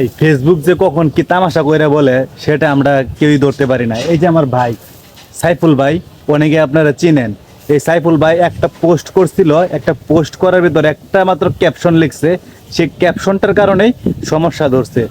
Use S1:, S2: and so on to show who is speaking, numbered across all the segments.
S1: এই ফেসবুক যে কখন কি তামাশা করে বলে, সেটা আমরা কেউই ধরতে পারি না। এই যে আমার ভাই, সাইফুল ভাই, অনেকে আপনারা চিনেন। এই সাইফুল ভাই একটা পোস্ট করছিল, একটা পোস্ট করার ভিতরে একটা মাত্র ক্যাপশন লিখছে। সেই ক্যাপশনটার কারণেই সমস্যা ধরছে।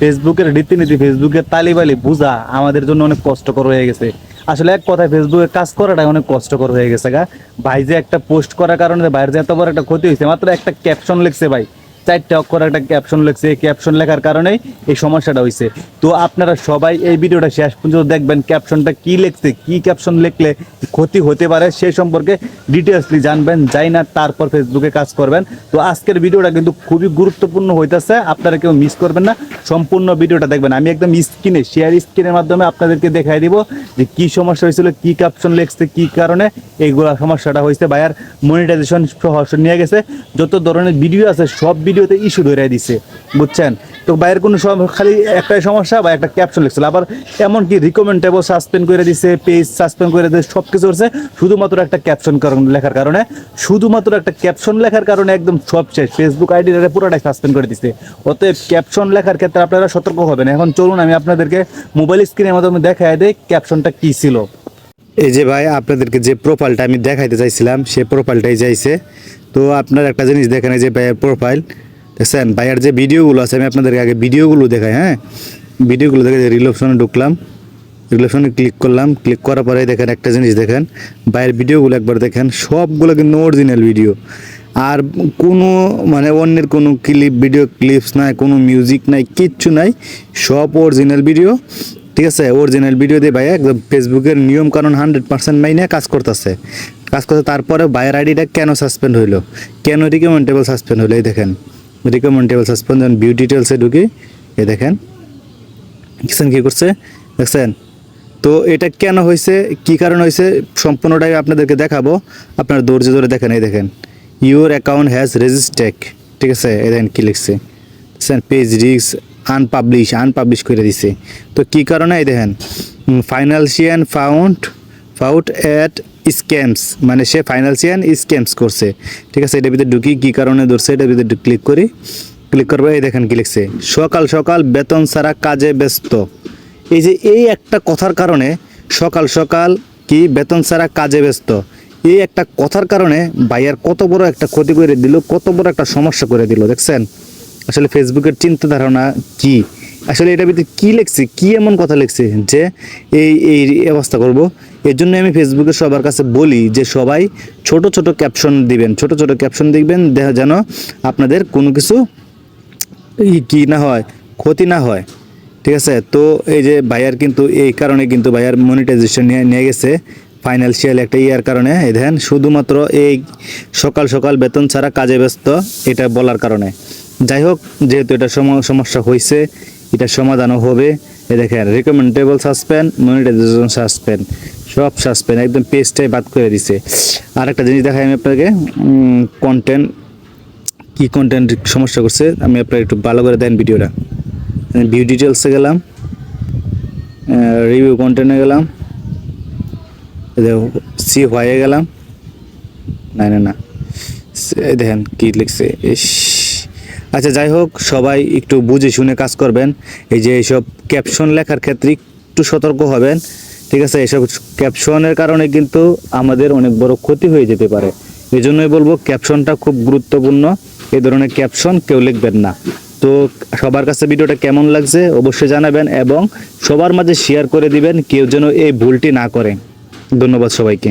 S1: ফেসবুকের রীতিনীতি ফেসবুকের তালিবালি বোঝা আমাদের জন্য অনেক কষ্টকর হয়ে গেছে। আসলে এক কথায় ফেসবুকে কাজ করাটা অনেক কষ্টকর হয়ে গেছে গা। ভাই যে একটা পোস্ট করার কারণে ভাইয়ের যে এত বড় একটা ক্ষতি হয়েছে, মাত্র একটা ক্যাপশন লিখছে ভাই। চারটে অক্ষর একটা ক্যাপশন লিখছে, এই ক্যাপশন লেখার কারণেই এই সমস্যাটা হয়েছে তো আপনারা সবাই এই ভিডিওটা শেষ পর্যন্ত দেখবেন ক্যাপশনটা কি লিখছে, কি ক্যাপশন লিখলে ক্ষতি হতে পারে সে সম্পর্কে ডিটেলসলি জানবেন, যাই না তারপর ফেসবুকে কাজ করবেন। তো আজকের ভিডিওটা কিন্তু খুবই গুরুত্বপূর্ণ হইতেছে, আপনারা কেউ মিস করবেন না। সম্পূর্ণ ভিডিওটা দেখবেন। আমি একদম স্ক্রিনে শেয়ার স্ক্রিনের মাধ্যমে আপনাদেরকে দেখাই দিব যে কি সমস্যা হয়েছিল, কি ক্যাপশন লিখছে, কি কারণে এইগুলা সমস্যাটা হয়েছে ভাইয়ার মনিটাইজেশন সহ নিয়ে গেছে। যত ধরনের ভিডিও আছে, সব ভিডিওতে ইস্যু ধরে দিছে, বুঝছেন? তো ভাইয়ের কোনো খালি একটাই সমস্যা বা একটা ক্যাপশন লিখছিল। আবার এমনকি রিকমেন্ডেবল সাসপেন্ড করে দিছে পেজ সাসপেন্ড করে দিয়েছে সব কিছু করছে, শুধুমাত্র একটা ক্যাপশন লেখার কারণে, শুধুমাত্র একটা ক্যাপশন লেখার কারণে একদম সব শেষ। ফেসবুক আইডি পুরোটাই সাসপেন্ড করে দিছে। অতএব ক্যাপশন লেখার ক্ষেত্রে আপনারা সতর্ক হবেন। এখন চলুন আমি আপনাদেরকে মোবাইল স্ক্রিনের মাধ্যমে দেখায় দেই ক্যাপশনটা কি ছিল।
S2: এই যে ভাই, আপনাদেরকে যে প্রোফাইলটা আমি দেখাইতে চাইছিলাম, সে প্রোফাইলটাই চাইছে তো আপনার একটা জিনিস দেখেন, এই যে প্রোফাইল দেখছেন? ভাইয়ের যে ভিডিওগুলো আছে, আমি আপনাদেরকে আগে ভিডিওগুলো দেখাই হ্যাঁ? ভিডিওগুলো দেখে রিল অপশনে ঢুকলাম রিল অপশনে ক্লিক করলাম ক্লিক করার পরে দেখেন একটা জিনিস দেখেন, ভাইয়ের ভিডিওগুলো একবার দেখেন, সবগুলো কিন্তু অরিজিনাল ভিডিও আর কোনো মানে অন্যের কোনো ক্লিপ ভিডিও ক্লিপস নাই, কোনো মিউজিক নাই, কিচ্ছু নাই, সব অরিজিনাল ভিডিও ঠিক আছে? অরিজিনাল ভিডিও দিয়ে ভাইয়া একদম ফেসবুকের নিয়ম কানুন হান্ড্রেড পার্সেন্ট মাইনে কাজ করতেছে। কাজ করতে, তারপরে ভাইয়ের আইডিটা কেন সাসপেন্ড হইল? কেন রিকমেন্ডেবল সাসপেন্ড হলো এই দেখেন। রিকমেন্ডেবল যখন ভিউ ডিটেলসে ঢুকি এই দেখেন, দেখছেন কী করছে? দেখছেন? তো এটা কেন হয়েছে? কি কারণ হয়েছে? সম্পূর্ণটাই আপনাদেরকে দেখাবো। আপনার ধৈর্য ধরে দেখেন, এই দেখেন। ইউর অ্যাকাউন্ট হ্যাজ রেজিস্টেক ঠিক আছে? এই দেখেন কী লিখছে। দেখছেন পেজ রিক্স আনপাবলিশ আনপাবলিশ করে দিছে। তো কি কারণে? এই দেখেন financial found fought at scams মানে সে ফাইনান্সিয়ান স্ক্যামস করছে। ঠিক আছে, এটার ভিতরে ঢুকি কী কারণে ধরছে, এটার ভিতরে ক্লিক করি। ক্লিক করব এই দেখেন কি লিখছে, সকাল সকাল বেতন ছাড়া কাজে ব্যস্ত। এই যে এই একটা কথার কারণে সকাল সকাল কি বেতন ছাড়া কাজে ব্যস্ত। এই একটা কথার কারণে ভাইয়ার কত বড় একটা ক্ষতি করে দিল, কত বড় একটা সমস্যা করে দিল, দেখছেন? আসলে ফেসবুকের চিন্তা ধারণা কি? আসলে এটার ভিতরে কী লিখছে, কী এমন কথা লিখছে যে এই এই অবস্থা করব? এর জন্য আমি ফেসবুকে সবার কাছে বলি যে সবাই ছোট ছোট ক্যাপশন দিবেন, ছোট ছোট ক্যাপশন দিবেন দেখা যেন আপনাদের কোনো কিছু কি না হয়, ক্ষতি না হয়। ঠিক আছে? তো এই যে ভাইয়ার কিন্তু, এই কারণে কিন্তু ভাইয়ার মনিটাইজেশন নিয়ে নিয়ে গেছে। ফাইন্যান্সিয়াল একটা ইয়ার কারণে দেখেন, শুধুমাত্র এই সকাল সকাল বেতন ছাড়া কাজে ব্যস্ত, এটা বলার কারণে। যাই হোক, যেহেতু এটা সম- সমস্যা হয়েছে এটা সমাধানও হবে। এ দেখেন রিকমেন্ডেবল সাসপেন্ড মনিটাইজেশন সাসপেন্ড সব সাসপেন্ড একদম পেজটাই বাদ করে দিছে। আর একটা জিনিস দেখাই আমি আপনাকে কন্টেন্ট কি কন্টেন্ট সমস্যা করছে, আমি আপনার একটু ভালো করে দেন ভিডিওটা। ভিউ ডিটেলসে গেলাম রিভিউ কন্টেন্টে গেলাম সি হয়ে গেলাম। না না না দেখেন কি লিখছে আচ্ছা যাই হোক, সবাই একটু বুঝে শুনে কাজ করবেন। এই যে এইসব ক্যাপশন লেখার ক্ষেত্রে একটু সতর্ক হবেন। ঠিক আছে, এসব ক্যাপশনের কারণে কিন্তু আমাদের অনেক বড় ক্ষতি হয়ে যেতে পারে। এই জন্যই বলব ক্যাপশনটা খুব গুরুত্বপূর্ণ। এই ধরনের ক্যাপশন কেউ লিখবেন না। তো সবার কাছে ভিডিওটা কেমন লাগছে অবশ্যই জানাবেন এবং সবার মাঝে শেয়ার করে দিবেন, কেউ যেন এই ভুলটি না করে। ধন্যবাদ সবাইকে।